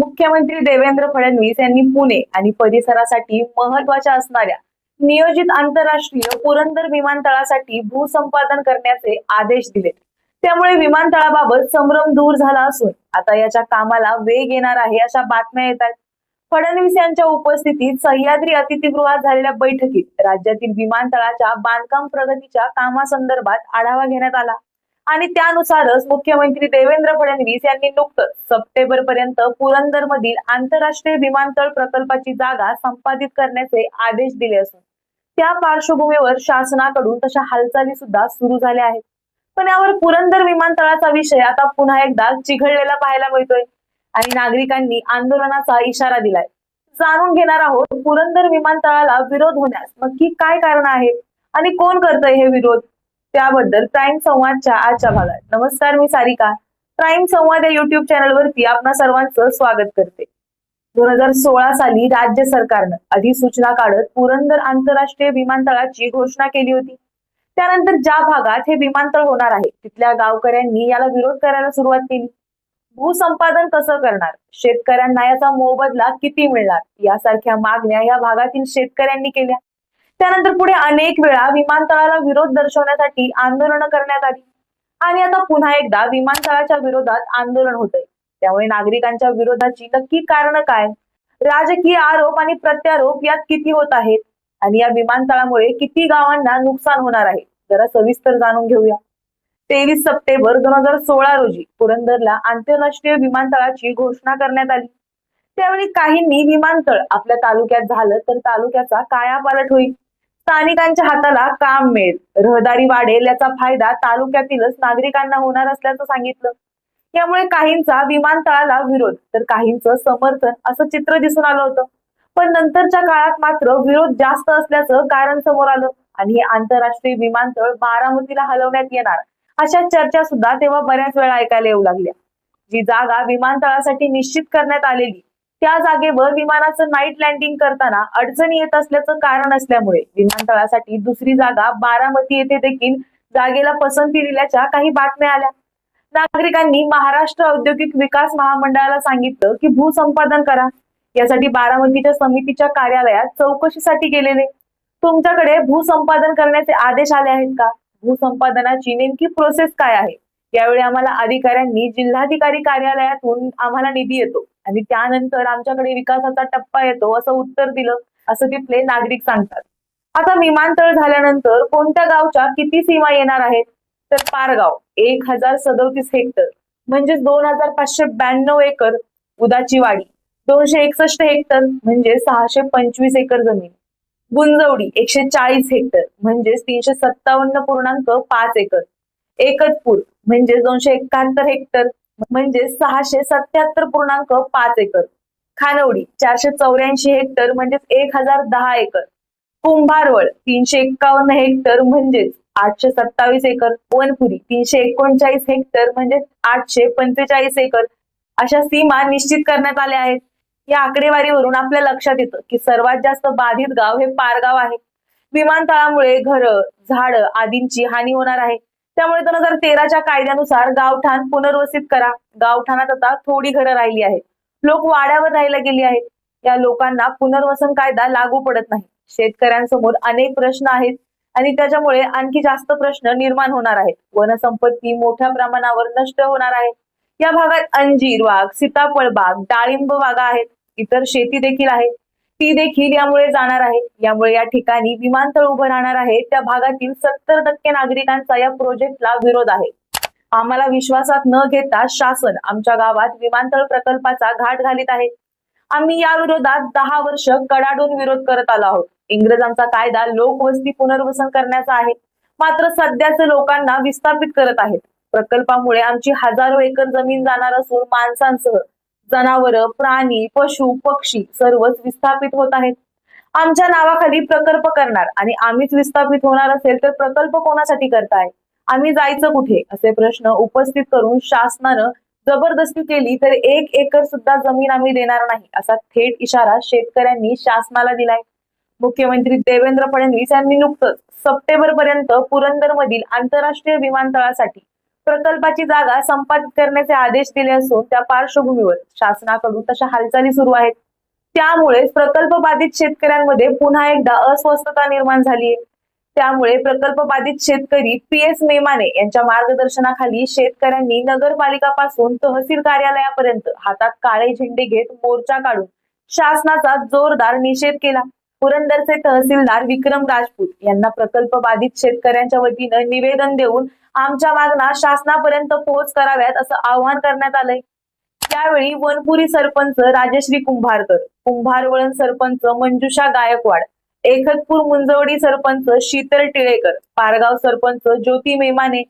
मुख्यमंत्री देवेंद्र फडणवीस यांनी पुणे आणि परिसरासाठी महत्त्वाच्या असणाऱ्या नियोजित आंतरराष्ट्रीय पुरंदर विमानतळासाठी भूसंपादन करण्याचे आदेश दिले. त्यामुळे विमानतळाबाबत संभ्रम दूर झाला असून आता याच्या कामाला वेग येणार आहे अशा बातम्या येत आहेत. फडणवीस यांच्या उपस्थितीत सह्याद्री अतिथीगृहात झालेल्या बैठकीत राज्यातील विमानतळाच्या बांधकाम प्रगतीच्या कामासंदर्भात आढावा घेण्यात आला. आणि त्यानुसारच मुख्यमंत्री देवेंद्र फडणवीस यांनी नुकतंच सप्टेंबर पर्यंत पुरंदर मधील आंतरराष्ट्रीय विमानतळ प्रकल्पाची जागा संपादित करण्याचे आदेश दिले असून त्या पार्श्वभूमीवर शासनाकडून तशा हालचाली सुद्धा सुरू झाल्या आहेत. पण यावर पुरंदर विमानतळाचा विषय आता पुन्हा एकदा चिघळलेला पाहायला मिळतोय आणि नागरिकांनी आंदोलनाचा इशारा दिलाय. जाणून घेणार आहोत पुरंदर विमानतळाला विरोध होण्यास नक्की काय कारण आहे आणि कोण करतंय हे विरोध? त्याबद्दल प्राईम संवादच्या आजच्या भागात. नमस्कार मी सारिका. प्राईम संवाद या युट्यूब चॅनलवरती आपणा सर्वांचं स्वागत करते. दोन हजार सोळा साली राज्य सरकारनं अधिसूचना काढत पुरंदर आंतरराष्ट्रीय विमानतळाची घोषणा केली होती. त्यानंतर ज्या भागात हे विमानतळ होणार आहे तिथल्या गावकऱ्यांनी याला विरोध करायला सुरुवात केली. भूसंपादन कसं करणार? शेतकऱ्यांना याचा मोबदला किती मिळणार? यासारख्या मागण्या या भागातील शेतकऱ्यांनी केल्या. त्यानंतर पुढे अनेक वेळा विमानतळाला विरोध दर्शवण्यासाठी आंदोलन करण्यात आली. आणि आता पुन्हा एकदा विमानतळाच्या विरोधात आंदोलन होतंय. त्यामुळे नागरिकांच्या विरोधाची नक्की कारण काय? राजकीय आरोप आणि प्रत्यारोप यात किती होत आहेत? आणि या विमानतळामुळे किती गावांना नुकसान होणार आहे? जरा सविस्तर जाणून घेऊया. तेवीस सप्टेंबर दोन हजार सोळा रोजी पुरंदरला आंतरराष्ट्रीय विमानतळाची घोषणा करण्यात आली. त्यावेळी काहींनी विमानतळ आपल्या तालुक्यात झालं तर तालुक्याचा कायापालट होईल. स्थानिकांच्या हाताला काम मिळेल. रहदारी वाढेल याचा फायदा तालुक्यातीलच नागरिकांना होणार असल्याचं सांगितलं. यामुळे काहींचा विमानतळाला विरोध तर काहींचं समर्थन असं चित्र दिसून आलं होतं. पण नंतरच्या काळात मात्र विरोध जास्त असल्याचं कारण समोर आलं आणि हे आंतरराष्ट्रीय विमानतळ बारामतीला हलवण्यात येणार अशा चर्चा सुद्धा तेव्हा बऱ्याच वेळा ऐकायला येऊ लागल्या. जी जागा विमानतळासाठी निश्चित करण्यात आलेली त्या जागेवर विमानाचं नाईट लँडिंग करताना अडचणी येत असल्याचं कारण असल्यामुळे विमानतळासाठी दुसरी जागा बारामती येथे देखील जागेला पसंती दिल्याच्या काही बातम्या आल्या. नागरिकांनी महाराष्ट्र औद्योगिक विकास महामंडळाला सांगितलं की भूसंपादन करा. यासाठी बारामतीच्या समितीच्या कार्यालयात चौकशीसाठी गेलेले. तुमच्याकडे भूसंपादन करण्याचे आदेश आले आहेत का? भूसंपादनाची नेमकी प्रोसेस काय आहे? यावेळी आम्हाला अधिकाऱ्यांनी जिल्हाधिकारी कार्यालयातून आम्हाला निधी येतो. आणि त्यानंतर आमच्याकडे विकासाचा टप्पा येतो असं उत्तर दिलं असं तिथले नागरिक सांगतात. आता विमानतळ झाल्यानंतर कोणत्या गावच्या किती सीमा येणार आहेत? तर पारगाव एक हजार सदोतीस हेक्टर म्हणजेच दोन हजार पाचशे ब्याण्णव एकर उदाची वाडी दोनशे एकसष्ट हेक्टर म्हणजे सहाशे पंचवीस एकर जमीन गुंजवडी एकशे चाळीस हेक्टर म्हणजेच तीनशे सत्तावन्न पूर्णांक पाच एकर एकतपूर म्हणजे दोनशे एकाहत्तर हेक्टर म्हणजे सहाशे सत्याहत्तर पूर्णांक पाच एकर. खानवडी चारशे चौऱ्याऐंशी हेक्टर म्हणजेच एक हजार दहा एकर. कुंभारवळ तीनशे एक्कावन्न हेक्टर म्हणजेच आठशे सत्तावीस एकर. वनपुरी तीनशे एकोणचाळीस हेक्टर म्हणजेच आठशे पंचेचाळीस एकर. अशा सीमा निश्चित करण्यात आल्या आहेत. या आकडेवारीवरून आपल्या लक्षात येतं की सर्वात जास्त बाधित गाव हे पारगाव आहे. विमानतळामुळे घरं झाडं आदींची हानी होणार आहे. त्यामुळे दोन हजार तेराच्या कायद्यानुसार गावठाण पुनर्वसित करा. गावठाणात आता थोडी घरं राहिली आहेत. लोक वाड्यावर राहायला गेली आहेत. या लोकांना पुनर्वसन कायदा लागू पडत नाही. शेतकऱ्यांसमोर अनेक प्रश्न आहेत आणि त्याच्यामुळे आणखी जास्त प्रश्न निर्माण होणार आहेत. वनसंपत्ती मोठ्या प्रमाणावर नष्ट होणार आहे. या भागात अंजीर वाघ सीताफळ बाग डाळिंब बागा आहेत. इतर शेती देखील आहे. ती देखील यामुळे जाणार आहे. यामुळे या ठिकाणी विमानतळ उभं राहणार आहे. त्या भागातील सत्तर टक्के नागरिकांचा या प्रोजेक्टला विरोध आहे. आम्हाला विश्वासात न घेता शासन आमच्या गावात विमानतळ प्रकल्पाचा घाट घालीत आहे. आम्ही या विरोधात दहा वर्ष कडाडून विरोध करत आलो आहोत. इंग्रजांचा कायदा लोकवस्ती पुनर्वसन करण्याचा आहे. मात्र सध्याचे लोकांना विस्थापित करत आहेत. प्रकल्पामुळे आमची हजारो एकर जमीन जाणार असून माणसांसह जनावर प्राणी पशु पक्षी सर्वच विस्थापित होत आहेत. आमच्या नावाखाली प्रकल्प करणार आणि आम्हीच विस्थापित होणार असेल तर प्रकल्प कोणासाठी करताय? आम्ही जायचं कुठे? असे प्रश्न उपस्थित करून शासनानं जबरदस्ती केली तर एक एकर सुद्धा जमीन आम्ही देणार नाही असा थेट इशारा शेतकऱ्यांनी शासनाला दिलाय. मुख्यमंत्री देवेंद्र फडणवीस यांनी नुकतंच सप्टेंबर पर्यंत पुरंदर मधील आंतरराष्ट्रीय विमानतळासाठी प्रकल्पाची जागा संपादित करण्याचे आदेश दिले असून त्या पार्श्वभूमीवर शासनाकडून तशा हालचाली सुरू आहेत. त्यामुळे प्रकल्प बाधित शेतकऱ्यांमध्ये पुन्हा एकदा अस्वस्थता निर्माण झाली त्यामुळे प्रकल्प बाधित शेतकरी पी एस मेमाने यांच्या मार्गदर्शनाखाली शेतकऱ्यांनी नगरपालिकापासून तहसील कार्यालयापर्यंत हातात काळे झेंडे घेत मोर्चा काढून शासनाचा जोरदार निषेध केला. पुरंदरचे तहसीलदार विक्रम राजपूत यांना प्रकल्प बाधित शेतकऱ्यांच्या वतीनं निवेदन देऊन आमच्या मागण्या शासनापर्यंत पोहोच कराव्यात असं आवाहन करण्यात आलंय. त्यावेळी वनपुरी सरपंच राजश्री कुंभारकर कुंभारवळण सरपंच मंजुषा गायकवाड एकतपूर मुंजवडी सरपंच शीतल टिळेकर पारगाव सरपंच ज्योती मेमाने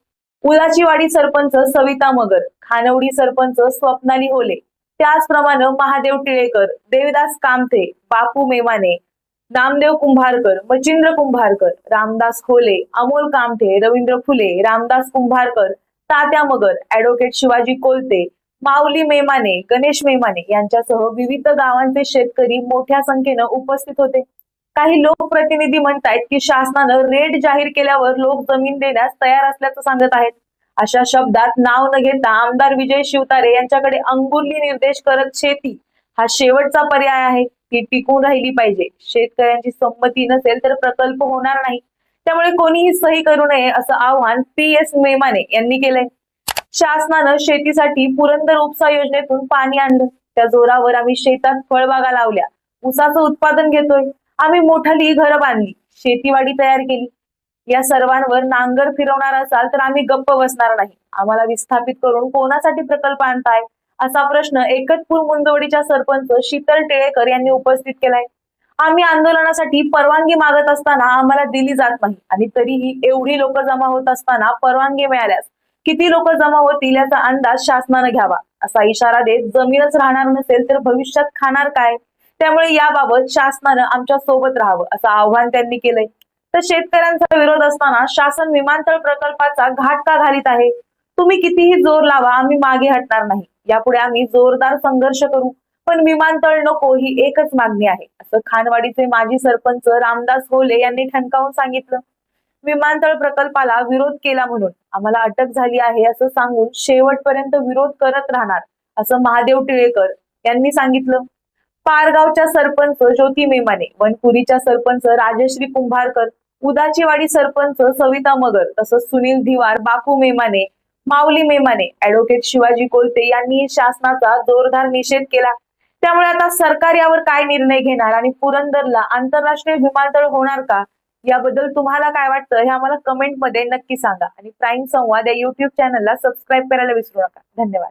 उलाचीवाडी सरपंच सविता मगर खानवडी सरपंच स्वप्नाली होले त्याचप्रमाणे महादेव टिळेकर देवदास कामथे बापू मेमाने नामदेव कुंभारकर मचिंद्र कुंभारकर रामदास खोले अमोल कामठे रवींद्र फुले रामदास कुंभारकर तात्या मगर ऍडव्होकेट शिवाजी कोलते माऊली मेमाने गणेश मेमाने यांच्यासह विविध गावांचे शेतकरी मोठ्या संख्येनं उपस्थित होते. काही लोकप्रतिनिधी म्हणतायत की शासनानं रेट जाहीर केल्यावर लोक जमीन देण्यास तयार असल्याचं सांगत आहेत. अशा शब्दात नाव न घेता आमदार विजय शिवतारे यांच्याकडे अंगुरली निर्देश करत शेती हा शेवटचा पर्याय आहे. ही टिकून राहिली पाहिजे. शेतकऱ्यांची संमती नसेल तर प्रकल्प होणार नाही. त्यामुळे कोणीही सही करू नये असं आवाहन पी एस मेमाने यांनी केलंय. शासनानं शेतीसाठी पुरंदर उपसा योजनेतून पाणी आणलं. त्या जोरावर आम्ही शेतात फळबागा लावल्या. ऊसाचं उत्पादन घेतोय. आम्ही मोठाली घरं बांधली. शेतीवाडी तयार केली. या सर्वांवर नांगर फिरवणार असाल तर आम्ही गप्प बसणार नाही. आम्हाला विस्थापित करून कोणासाठी प्रकल्प आणताय? असा प्रश्न एकतपूर मुंजवडीच्या सरपंच शीतल टिळेकर यांनी उपस्थित केलाय. आम्ही आंदोलनासाठी परवानगी मागत असताना आम्हाला दिली जात नाही आणि तरीही एवढी लोक जमा होत असताना परवानगी मिळाल्यास किती लोक जमा होतील याचा अंदाज शासनानं घ्यावा. असा इशारा देत जमीनच राहणार नसेल तर भविष्यात खाणार काय? त्यामुळे याबाबत शासनानं आमच्यासोबत राहावं असं आव्हान त्यांनी केलंय. तर शेतकऱ्यांचा विरोध असताना शासन विमानतळ प्रकल्पाचा घाट का घालीत आहे. तुम्ही कितीही जोर लावा आम्ही मागे हटणार नाही. यापुढे आम्ही जोरदार संघर्ष करू. पण विमानतळ नको ही एकच मागणी आहे. असं खानवाडीचे माजी सरपंच रामदास होले यांनी ठणकावून सांगितलं. विमानतळ प्रकल्पाला विरोध केला म्हणून आम्हाला अटक झाली आहे असं सांगून शेवटपर्यंत विरोध करत राहणार असं महादेव टिळेकर यांनी सांगितलं. पारगावच्या सरपंच ज्योती मेमाने वनपुरीच्या सरपंच राजश्री कुंभारकर उदाचीवाडी सरपंच सविता मगर तसंच सुनील धिवार बापू मेमाने माऊली मेमाने ऍडव्होकेट शिवाजी कोलते यांनी शासनाचा जोरदार निषेध केला. त्यामुळे आता सरकार यावर काय निर्णय घेणार आणि पुरंदरला आंतरराष्ट्रीय विमानतळ होणार का? याबद्दल तुम्हाला काय वाटतं हे आम्हाला कमेंटमध्ये नक्की सांगा. आणि प्राईम संवाद या युट्यूब चॅनलला सबस्क्राईब करायला विसरू नका. धन्यवाद.